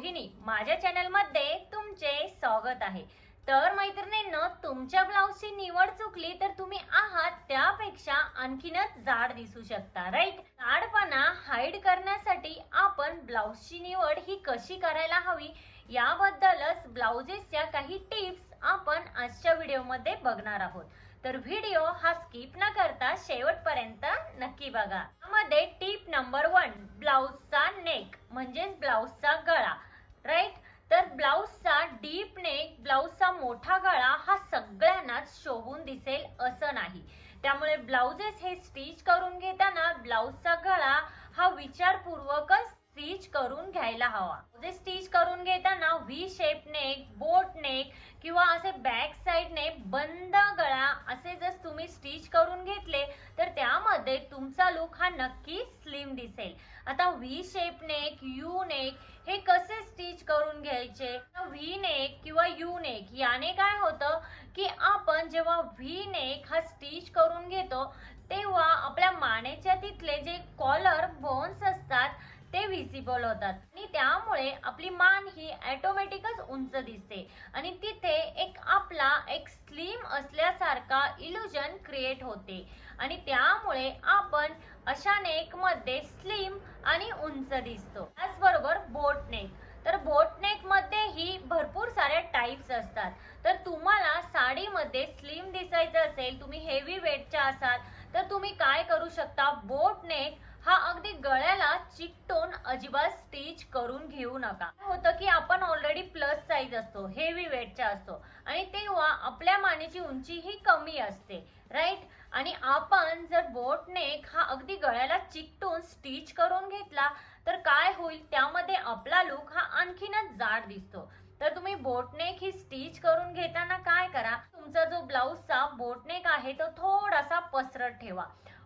रोहिणी माझ्या चॅनलमध्ये तुमचे स्वागत आहे. तर मैत्रिणींनो तुमच्या ब्लाऊजची निवड चुकली तर तुम्ही आहात त्यापेक्षा आणखीनच जाड दिसू शकता राईट जाडपणा हाईड करण्यासाठी आपण ब्लाऊजची निवड ही कशी करायला हवी याबद्दलच ब्लाउजेसच्या काही टिप्स आपण आजच्या व्हिडिओमध्ये बघणार आहोत. तर व्हिडिओ हा स्किप न करता शेवटपर्यंत नक्की बघा. यामध्ये टिप नंबर वन ब्लाउजचा नेक म्हणजेच ब्लाउजचा गळा. राईट तर ब्लाऊजचा डीप नेक ब्लाऊजचा मोठा गळा हा सगळ्यांनाच शोभून दिसेल असं नाही. त्यामुळे ब्लाउजेस हे स्टिच करून घेताना ब्लाऊजचा गळा हा विचारपूर्वकच स्टिच करून घ्यायला हवा. जे स्टिच करून घेताना V shape neck boat neck किंवा असे बॅक साईडने बंद गळा असे जर तुम्ही स्टिच करून घेतले तर त्यामध्ये तुमचा लुक हा नक्की स्लिम दिसेल. आता V shape neck U neck हे कसे स्टिच करून घ्यायचे? व्ही नेक किंवा यू नेक याने काय होतं की आपण जेव्हा व्ही नेक हा स्टिच करून घेतो तेव्हा आपल्या मानेच्या तिथले जे कॉलर बोन्स असतात ते विजिबल होतात. असल्यामुळे आपली मान ही ॲटोमॅटिकच उंच दिसते. आणि तिथे एक आपला एक स्लिम असल्यासारखा इल्युजन क्रिएट होते. आणि त्यामुळे आपण अशा नेकमध्ये स्लिम आणि उंच दिसतो. त्याचबरोबर बोट नेक तर बोट नेक भरपूर साऱ्या टाईप्स असतात. तर तुम्हाला साडीमध्ये स्लिम दिसायचं असेल तुम्ही हेवी वेटच्या असाल तर तुम्ही काय करू शकता? बोट नेक हा अगदी गळ्याला चिकटून अजिबात स्टिच करून घेऊ नका. होतं की आपण ऑलरेडी प्लस साईज असतो हेवी वेटचा असतो आणि तेव्हा आपल्या मानेची उंची ही कमी असते राईट आणि आपण जर बोट नेक हा अगदी गळ्याला चिकटून स्टिच करून घेतला तर काय होईल? त्यामध्ये आपला लुक हा आणखीनच जाड दिसतो. तर तुम्ही बोटनेक ही स्टिच करून घेताना काय करा? तुमचा जो ब्लाऊजचा बोटनेक आहे तो थोडासा पसरत ठेवा.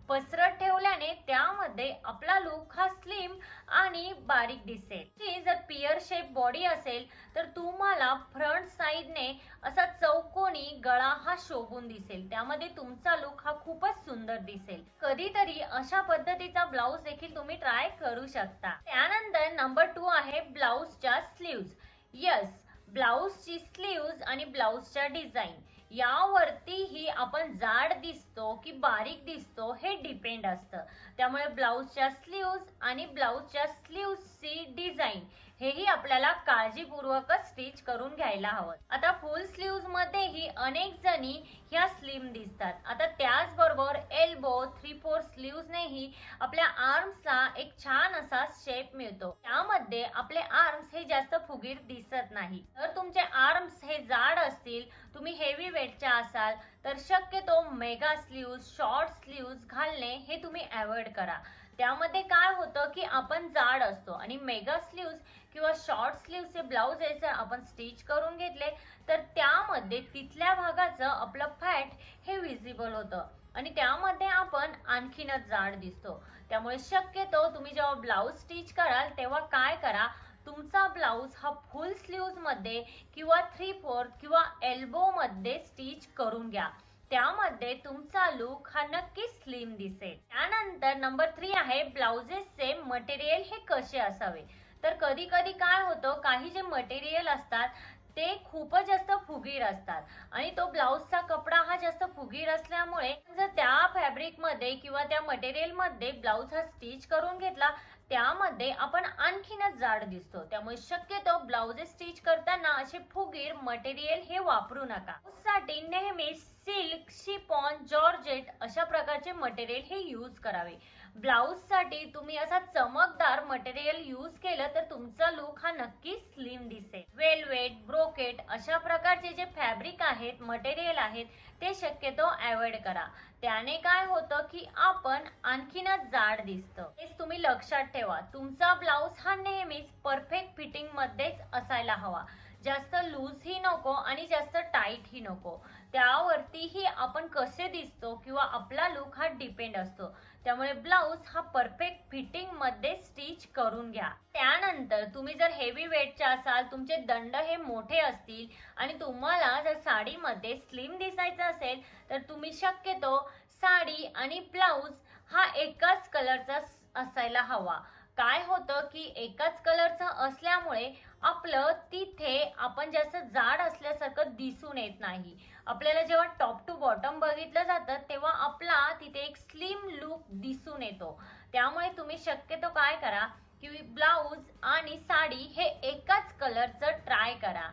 पसरत ठेवल्याने त्यामध्ये आपला लुक हा स्लिम आणि बारीक दिसेल. की जर पियर शेप बॉडी असेल तर तुम्हाला फ्रंट साइडने असा चौकोनी गळा हा शोभून दिसेल. त्यामध्ये तुमचा लुक हा खूपच सुंदर दिसेल. कधीतरी अशा पद्धतीचा ब्लाऊज देखील तुम्ही ट्राय करू शकता. त्यानंतर नंबर टू आहे ब्लाऊजच्या स्लीव्ज यस ब्लाऊजची स्लीव्ज आणि ब्लाऊजच्या डिझाईन यावरतीही आपण जाड दिसतो की बारीक दिसतो हे डिपेंड असतं. त्यामुळे ब्लाऊजच्या स्लीव्ज आणि ब्लाऊजच्या स्लीव्जची डिझाईन हेही आपल्याला काळजीपूर्वकच स्टिच करून घ्यायला हवं. आता फुल स्लीव्ज मध्येही अनेक जणी ह्या स्लिम दिसतात. आता त्याचबरोबर एल्बो थ्री फोर स्लीव्जनेही आपल्या आर्म्सला एक छान असा शेप मिळतो. त्यामध्ये आपले आर्म्स हे जास्त फुगीर दिसत नाही. तर तुमचे आर्म्स हे जाड असतील तुम्ही हेवी वेटच्या असाल तर शक्यतो मेगा स्लीव्ज शॉर्ट स्लीव्ज घालणे हे तुम्ही अवॉइड करा. त्यामध्ये काय होतं की आपण जाड असतो आणि मेगा स्लीव्ज किंवा शॉर्ट स्लीव्हचे ब्लाऊज यायचं आपण स्टिच करून घेतले तर त्यामध्ये तिथल्या भागाचं आपलं फॅट हे विजिबल होतं. आणि त्यामध्ये आपण आणखीनच जाड दिसतो. त्यामुळे शक्यतो तुम्ही जेव्हा ब्लाऊज स्टिच कराल तेव्हा काय करा तुमचा ब्लाऊज हा फुल स्लीव्जमध्ये किंवा थ्री फोर्थ किंवा एल्बोमध्ये स्टिच करून घ्या. त्यामध्ये तुमचा लुक हा नक्की स्लिम दिसेल. त्यानंतर नंबर थ्री आहे ब्लाउजेसचे मटेरियल हे कसे असावे? तर कधी कधी काय होतं काही जे मटेरियल असतात ते खूपच जास्त फुगीर असतात. आणि तो ब्लाऊजचा कपडा हा जास्त फुगीर असल्यामुळे जर त्या फॅब्रिकमध्ये किंवा त्या मटेरियलमध्ये ब्लाऊज हा स्टिच करून घेतला त्यामध्ये आपण आणखीनच जाड दिसतो. त्यामुळे शक्यतो ब्लाऊज स्टिच करताना असे फुगीर मटेरियल हे वापरू नका. साठी नेहमी सिल्क शिपॉन जॉर्जेट अशा प्रकारचे मटेरियल हे यूज करावे. ब्लाऊजसाठी तुम्ही असा चमकदार मटेरियल यूज केलं तर तुमचा लुक हा नक्की स्लिम दिसेल. वेलवेट ब्रोकेट अशा प्रकारचे जे फॅब्रिक आहेत मटेरियल आहेत ते शक्यतो अवॉइड करा. त्याने काय होतं की आपण आणखीनच जाड दिसतं. हेच तुम्ही लक्षात ठेवा. तुमचा ब्लाऊज हा नेहमीच परफेक्ट फिटिंग मध्येच असायला हवा. जास्त लूजही नको आणि जास्त टाईटही नको. त्यावरतीही आपण कसे दिसतो किंवा आपला लुक हा डिपेंड असतो. त्यामुळे ब्लाऊज हा परफेक्ट फिटिंगमध्ये स्टिच करून घ्या. त्यानंतर तुम्ही जर हेवी वेटच्या असाल तुमचे दंड हे मोठे असतील आणि तुम्हाला जर साडीमध्ये स्लिम दिसायचं असेल तर तुम्ही शक्यतो साडी आणि ब्लाऊज हा एकाच कलरचा असायला हवा. काय होतं की एकाच कलरचं असल्यामुळे आपलं तिथे आपण जास्त जाड असल्यासारखं दिसून येत नाही. आपल्याला जेव्हा टॉप टू बॉटम बघितलं जातं तेव्हा आपला तिथे एक स्लिम लुक दिसून येतो. त्यामुळे तुम्ही शक्यतो काय करा की ब्लाऊज आणि साडी हे एकाच कलरचं ट्राय करा.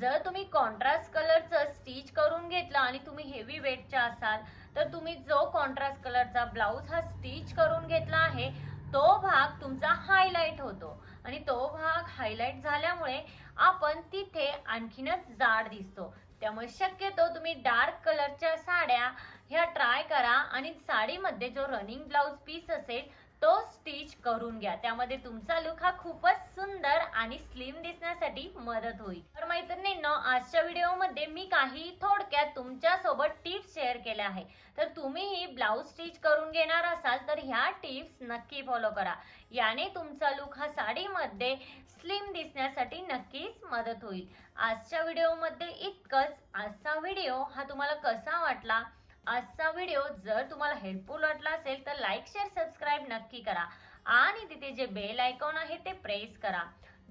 जर तुम्ही कॉन्ट्रास्ट कलरचं स्टिच करून घेतलं आणि तुम्ही हेवी वेटच्या असाल तर तुम्ही जो कॉन्ट्रास्ट कलरचा ब्लाऊज हा स्टिच करून घेतला आहे तो भाग तुमचा हायलाईट होतो. आणि तो भाग हायलाइट झाल्यामुळे आपण तिथे आणखीनच जाड दिसतो. त्यामुळे शक्यतो तुम्ही डार्क कलरच्या साड्या ह्या ट्राय करा आणि साडीमध्ये जो रनिंग ब्लाऊज पीस असेल तो स्टिच करून घ्या. त्यामध्ये तुमचा लुक हा खूपच सुंदर आणि स्लिम दिसण्यासाठी मदत होईल. तर मैत्रिणींनो आजच्या व्हिडिओमध्ये मी काही थोडक्यात तुमच्यासोबत टी टिप्स शेअर केल्या आहे. तर तुम्हीही ब्लाऊज स्टिच करून घेणार असाल तर ह्या टिप्स नक्की फॉलो करा. याने तुमचा लुक हा साडीमध्ये स्लिम दिसण्यासाठी नक्कीच मदत होईल. आजच्या व्हिडिओमध्ये इतकंच. आजचा व्हिडिओ हा तुम्हाला कसा वाटला? आजचा व्हिडिओ जर तुम्हाला हेल्पफुल वाटला असेल तर लाईक शेअर सबस्क्राईब नक्की करा. आणि तिथे जे बेल आयकॉन आहे ते प्रेस करा.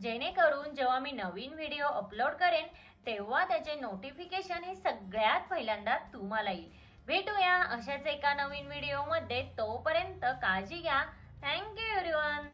जेणेकरून जेव्हा मी नवीन व्हिडिओ अपलोड करेन तेव्हा त्याचे नोटिफिकेशन हे सगळ्यात पहिल्यांदा तुम्हाला येईल. भेटूया अशाच एका नवीन व्हिडिओमध्ये. तोपर्यंत काळजी घ्या. Thank you everyone